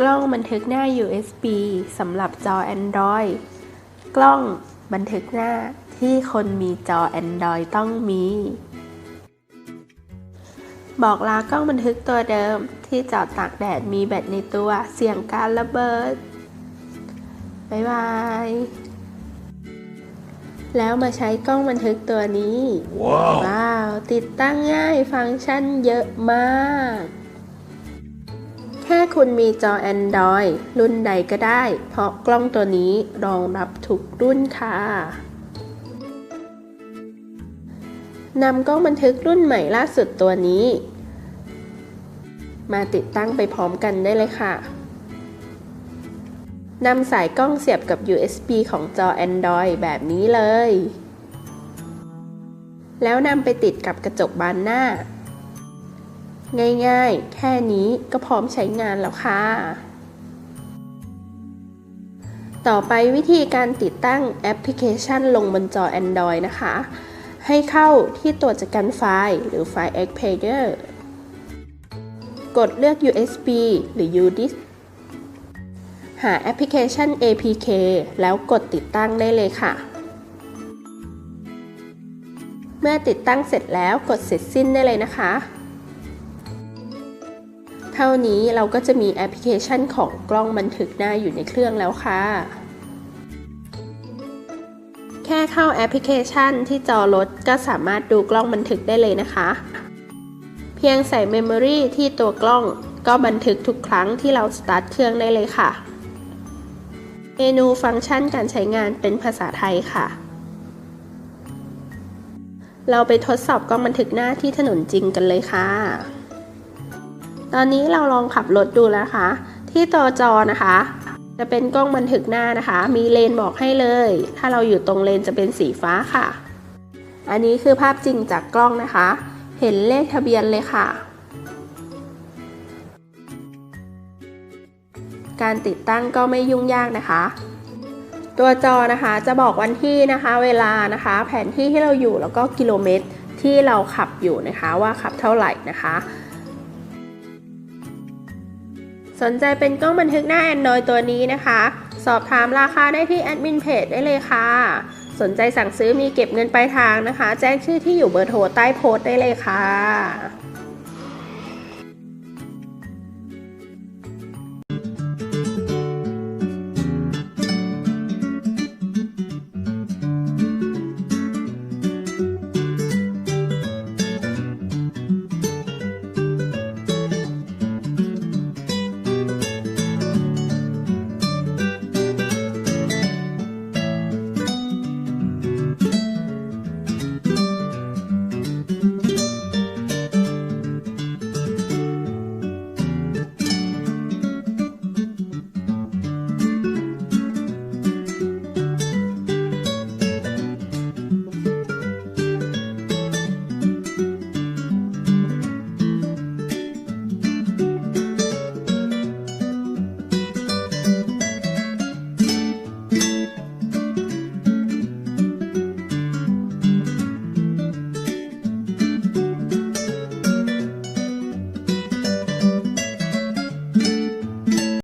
กล้องบันทึกหน้า USB สำหรับจอ Android กล้องบันทึกหน้าที่คนมีจอ Android ต้องมี บอกลากล้องบันทึกตัวเดิมที่จอดตากแดดมีแบตในตัวเสี่ยงการระเบิด บ๊ายบาย แล้วมาใช้กล้องบันทึกตัวนี้ Wow. ว้าว ติดตั้งง่ายฟังก์ชันเยอะมากแคุณมีจอ Android รุ่นใดก็ได้ เพราะกล้องตัวนี้รองรับทุกรุ่นค่ะนำกล้องบันทึกรุ่นใหม่ล่าสุดตัวนี้ มาติดตั้งไปพร้อมกันได้เลยค่ะนำสายกล้องเสียบกับ USB ของจอ Android แบบนี้เลย แล้วนำไปติดกับกระจกบานหน้า ง่ายๆ แค่นี้ก็พร้อมใช้งานแล้วค่ะ ต่อไปวิธีการติดตั้งแอปพลิเคชันลงบนจอ Android นะคะ ให้เข้าที่ตัวจัดการไฟล์หรือไฟล์ Explorer กดเลือก USB หรือ UDISC หาแอปพลิเคชัน APK แล้วกดติดตั้งได้เลยค่ะ เมื่อติดตั้งเสร็จแล้วกดเสร็จสิ้นได้เลยนะคะ เท่านี้เราก็จะมีแอปพลิเคชันของกล้องบันทึกหน้าอยู่ในเครื่องแล้วค่ะ แค่เข้าแอปพลิเคชันที่จอรถก็สามารถดูกล้องบันทึกได้เลยนะคะ เพียงใส่เมมโมรีที่ตัวกล้องก็บันทึกทุกครั้งที่เราสตาร์ทเครื่องได้เลยค่ะ เมนูฟังก์ชันการใช้งานเป็นภาษาไทยค่ะ เราไปทดสอบกล้องบันทึกหน้าที่ถนนจริงกันเลยค่ะ ตอนนี้เราลองขับรถดูแล้วนะคะ ที่ตัวจอนะคะ จะเป็นกล้องบันทึกหน้านะคะ มีเลนบอกให้เลย ถ้าเราอยู่ตรงเลนจะเป็นสีฟ้าค่ะ อันนี้คือภาพจริงจากกล้องนะคะ เห็นเลขทะเบียนเลยค่ะ การติดตั้งก็ไม่ยุ่งยากนะคะตัวจอนะคะจะบอกวันที่นะคะ เวลานะคะ แผนที่ที่เราอยู่แล้วก็กิโลเมตรที่เราขับอยู่นะคะ ว่าขับเท่าไหร่นะคะ สนใจเป็นกล้องบันทึกหน้า Android ตัวนี้นะคะ สอบถามราคาได้ที่แอดมินเพจได้เลยค่ะ สนใจสั่งซื้อมีเก็บเงินปลายทางนะคะ แจ้งชื่อที่อยู่เบอร์โทรใต้โพสต์ได้เลยค่ะ